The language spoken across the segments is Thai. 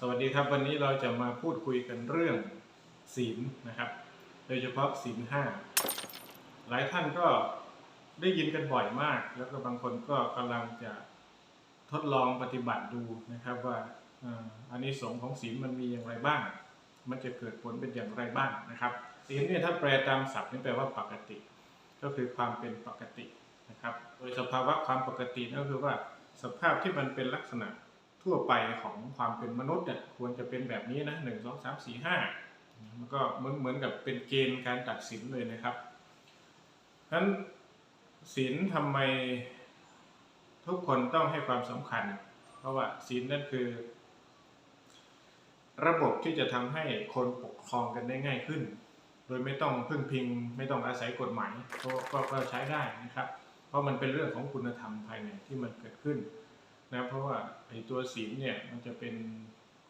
สวัสดีครับวันนี้เราจะมาพูดคุยกันเรื่องศีลนะครับ โดยเฉพาะศีลห้าหลายท่านก็ได้ยินกันบ่อยมาก แล้วก็บางคนก็กำลังจะทดลองปฏิบัติดูนะครับว่าอันนี้สงของศีลมันมีอย่างไรบ้าง มันจะเกิดผลเป็นอย่างไรบ้างนะครับศีลเนี่ยถ้าแปลตามศัพท์นี่แปลว่าปกติ ก็คือความเป็นปกตินะครับ โดยสภาวะความปกตินั่นก็คือว่าสภาพที่มันเป็นลักษณะ ทั่วไปของความเป็นมนุษย์เนี่ยควรจะเป็นแบบนี้นะหนึ่งสองสามสี่ห้ามันก็เหมือนเหมือนกับเป็นเกณฑ์การตัดสินเลยนะครับนั้นศีลทำไมทุกคนต้องให้ความสำคัญ เพราะว่าศีลนั่นคือ ระบบที่จะทำให้คนปกครองกันได้ง่ายขึ้น โดยไม่ต้องพึ่งพิง ไม่ต้องอาศัยกฎหมายก็ก็ใช้ได้นะครับ เพราะมันเป็นเรื่องของคุณธรรมภายในที่มันเกิดขึ้น นะเพราะว่าไอ้ตัวศีลเนี่ยมันจะเป็น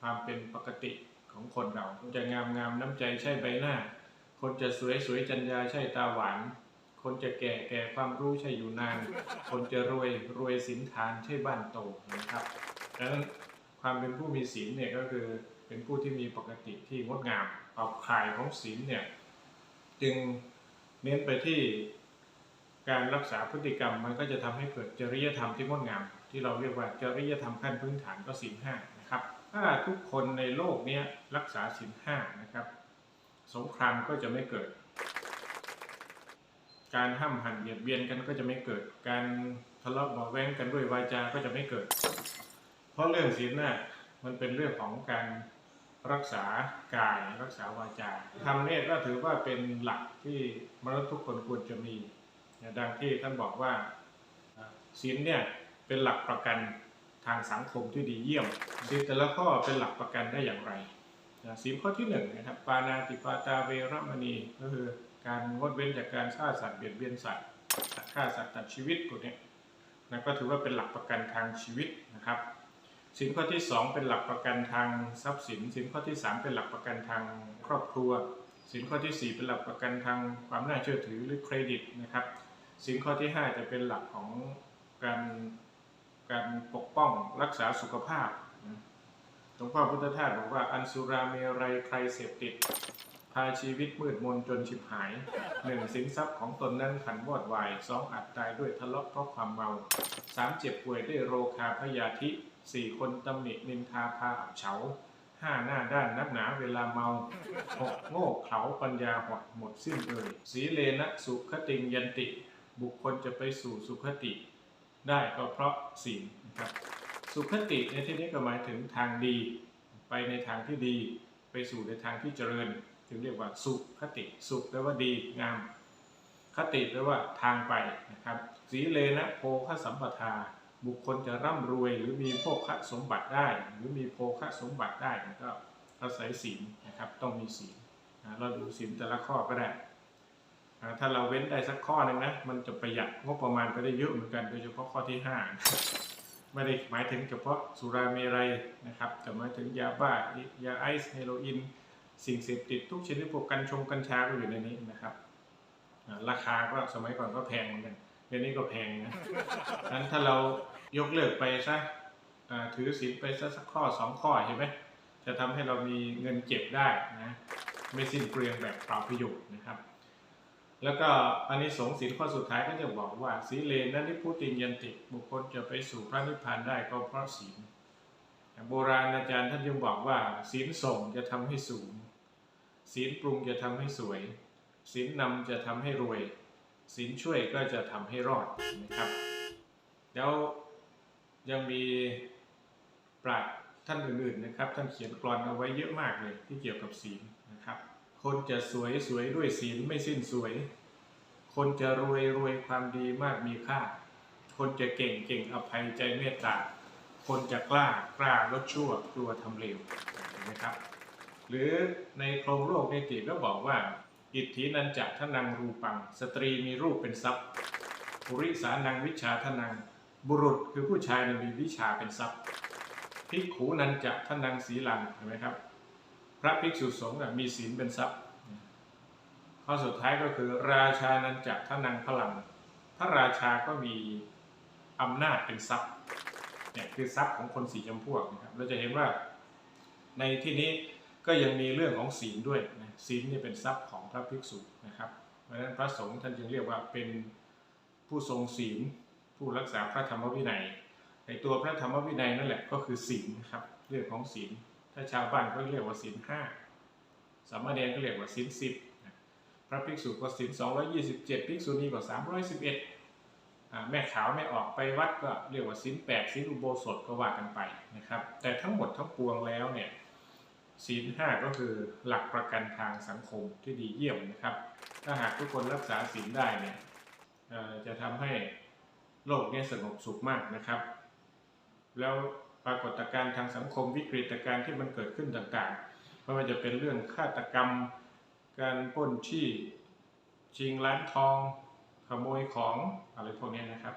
ความเป็นปกติของคนเราคนจะงามงามน้ำใจใช่ใบหน้า คนจะสวยสวยจัญญาใช่ตาหวาน คนจะแก่แก่ความรู้ใช่อยู่นาน คนจะรวยรวยสินทานใช่บ้านโตนะครับดังนั้นความเป็นผู้มีศีลเนี่ยก็คือเป็นผู้ที่มีปกติที่งดงามขอบข่ายของศีลเนี่ยจึงเน้นไปที่การรักษาพฤติกรรมมันก็จะทำให้เกิดจริยธรรมที่งดงาม ที่เราเรียกว่าจริยธรรมขั้นพื้นฐานก็ศีลห้านะครับ ถ้าทุกคนในโลกนี้รักษาศีลห้านะครับ สงครามก็จะไม่เกิด การห้ามหันเบียดเบียนกันก็จะไม่เกิด การทะเลาะเบาแว้งกันด้วยวาจาก็จะไม่เกิด เพราะเรื่องศีลน่ะมันเป็นเรื่องของการรักษากายรักษาวาจาธรรมเนี่ยก็ถือว่าเป็นหลักที่มนุษย์ทุกคนควรจะมีอย่างดังที่ท่านบอกว่าศีลเนี่ย เป็นหลักประกันทางสังคมที่ดีเยี่ยมศีลแต่ละข้อเป็นหลักประกันได้อย่างไรนะศีลข้อที่หนึ่งนะครับปานาติปาตาเวรมณีก็คือการงดเว้นจากการฆ่าสัตว์เบียดเบียนสัตว์ฆ่าสัตว์ตัดชีวิตพวกเนี้ยนะก็ถือว่าเป็นหลักประกันทางชีวิตนะครับสินข้อที่ 2 เป็นหลักประกันทางทรัพย์สิน สินข้อที่ 3 เป็นหลักประกันทางครอบครัว สินข้อที่ 4 เป็นหลักประกันทางความน่าเชื่อถือหรือเครดิตนะครับ สินข้อที่ 5 จะเป็นหลักของการ การปกป้องรักษาสุขภาพหลวงพ่อพุทธทาสบอกว่าอันสุราเมรัยใครเสพติด พาชีวิตมืดมนจนฉิบหายหนึ่งสินทรัพย์ของตนนั้นขันวอดวายสองอาจตายด้วยทะเลาะเพราะความเมาสามเจ็บป่วยด้วยโรคาพยาธิสี่คนตำหนินินทาพาอับเฉาห้าหน้าด้านนักหนาเวลาเมาหกโง่เขลาปัญญาหดหมดสิ้นเลยสีเลนะสุขติงยันติ บุคคลจะไปสู่สุขติ ได้ก็เพราะศีลนะครับ สุขติในที่นี้ก็หมายถึงทางดี ไปในทางที่ดี ไปสู่ในทางที่เจริญ ถึงเรียกว่าสุขติ สุขแปลว่าดีงาม คติแปลว่าทางไปนะครับสีเลนะโภคสัมปทา บุคคลจะร่ำรวยหรือมีโภคสมบัติได้ หรือมีโภคสมบัติได้ก็อาศัยศีลนะครับต้องมีศีลนะเราดูศีลแต่ละข้อก็ได้ ถ้าเราเว้นได้สักข้อหนึ่งนะมันจะประหยัดงบประมาณไปได้เยอะเหมือนกันโดยเฉพาะข้อที่ห้าไม่ได้หมายถึงเฉพาะสุราเมรัยนะครับแต่หมายถึงยาบ้ายาไอซ์เฮโรอีนสิ่งเสพติดทุกชนิดพวกกัญชงกัญชาก็อยู่ในนี้นะครับราคาก็สมัยก่อนก็แพงเหมือนกันเดี๋ยวนี้ก็แพงนะนั้นถ้าเรายกเลิกไปซะถือศีลไปซะสักข้อสองข้อเห็นไหมจะทำให้เรามีเงินเก็บได้นะไม่สิ้นเปลืองแบบเปล่าประโยชน์นะครับ แล้วก็อันนี้สงส์ศีลข้อสุดท้ายก็จะบอกว่าสีเลนนั้นที่พูดติยันติ บุคคลจะไปสู่พระนิพพานได้ก็เพราะศีลโบราณอาจารย์ท่านยังบอกว่าศีลส่งจะทำให้สูง ศีลปรุงจะทำให้สวย ศีลนำจะทำให้รวย ศีลช่วยก็จะทำให้รอดนะครับ แล้วยังมีปราชญ์ท่านอื่นๆนะครับ ท่านเขียนกรอนเอาไว้เยอะมากเลยที่เกี่ยวกับศีลนะครับ คนจะสวยสวยด้วยศีลไม่สิ้นสวย คนจะรวยรวยความดีมากมีค่า คนจะเก่งเก่งอภัยใจเมตตา คนจะกล้ากล้าลดชั่วกลัวทำเลวนะครับ หรือในโครงโลกนิติก็บอกว่า อิทธินันจะทนังรูปัง สตรีมีรูปเป็นทรัพย์ปุริสานังวิชาทนัง บุรุษคือผู้ชายมีวิชาเป็นทรัพย์ภิกขุนันจะทนังศีลังเห็นไหมครับ ระภิกษุสงฆ์มีศีลเป็นทรัพย์ ข้อสุดท้ายก็คือ ราชานันจะทนังพลัง พระราชาก็มีอำนาจเป็นทรัพย์เนี่ยคือทรัพย์ของคนสี่จำพวกนะครับเราจะเห็นว่าในที่นี้ก็ยังมีเรื่องของศีลด้วยนะศีลนี่เป็นทรัพย์ของพระภิกษุนะครับ เพราะฉะนั้นพระสงฆ์ท่านจึงเรียกว่าเป็นผู้ทรงศีล ผู้รักษาพระธรรมวินัยในตัวพระธรรมวินัยนั่นแหละก็คือศีลนะครับเรื่องของศีล ถ้าชาวบ้านก็เรียกว่าศีลห้าสามเณรก็เรียกว่าศีลสิบพระภิกษุก็ศีลสองร้อยยี่สิบเจ็ดภิกษุณีก็สามร้อยสิบเอ็ดแม่ขาวไม่ออกไปวัดก็เรียกว่าศีลแปดศีลอุโบสถก็ว่ากันไปนะครับ แต่ทั้งหมดทั้งปวงแล้วเนี่ยศีลห้าก็คือหลักประกันทางสังคมที่ดีเยี่ยมนะครับ ถ้าหากทุกคนรักษาศีลได้เนี่ยจะทำให้โลกนี้สงบสุขมากนะครับ แล้ว ปรากฏการณ์ทางสังคมวิกฤตการณ์ที่มันเกิดขึ้นต่างๆ ไม่ว่าจะเป็นเรื่องฆาตกรรม การปล้นที่ชิงร้านทอง ขโมยของอะไรพวกนี้นะครับ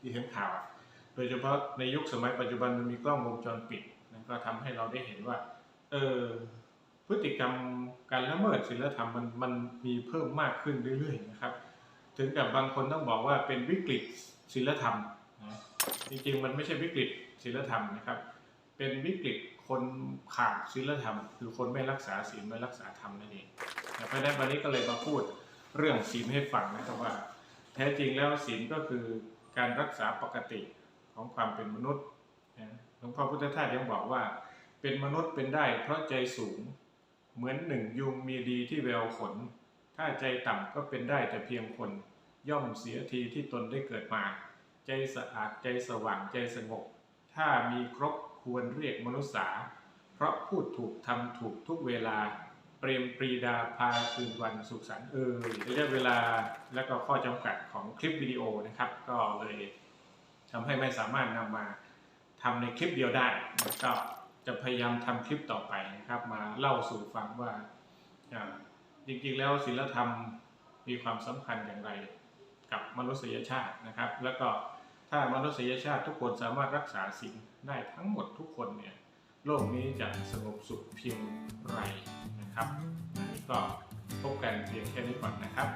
ที่เห็นข่าว โดยเฉพาะในยุคสมัยปัจจุบันมันมีกล้องวงจรปิดนะก็ทำให้เราได้เห็นว่าเออพฤติกรรมการละเมิดศีลธรรมมันมันมีเพิ่มมากขึ้นเรื่อยๆนะครับ ถึงกับบางคนต้องบอกว่าเป็นวิกฤตศีลธรรมนะจริงๆมันไม่ใช่วิกฤต ศีลธรรมนะครับ เป็นวิกฤตคนขาดศีลธรรม คือคนไม่รักษาศีลไม่รักษาธรรมนั่นเองนะเพราะนั้นวันนี้ก็เลยมาพูดเรื่องศีลให้ฟังนะครับว่า แท้จริงแล้วศีลก็คือการรักษาปกติของความเป็นมนุษย์นะหลวงพ่อพุทธทาสยังบอกว่า เป็นมนุษย์เป็นได้เพราะใจสูงเหมือนหนึ่งยุงมีดีที่แววขน ถ้าใจต่ำก็เป็นได้แต่เพียงคน ย่อมเสียทีที่ตนได้เกิดมา ใจสะอาดใจสว่างใจสงบ ถ้ามีครบควรเรียกมนุษย์สาเพราะพูดถูกทำถูกทุกเวลา เปรมปรีดาพาคืนวันสุขสันต์เอ่ยระยะเวลาและก็ข้อจำกัดของคลิปวิดีโอนะครับ ก็เลยทำให้ไม่สามารถนำมาทำในคลิปเดียวได้ก็จะพยายามทำคลิปต่อไปนะครับ มาเล่าสู่ฟังว่าจริงๆแล้วศีลธรรมมีความสำคัญอย่างไรกับมนุษยชาตินะครับ แล้วก็ ถ้ามนุษยชาติทุกคนสามารถรักษาสิ่งได้ทั้งหมดทุกคนเนี่ยโลกนี้จะสงบสุขเพียงไรนะครับอันนี้ก็พบกันเพียงแค่นี้ก่อนนะครับ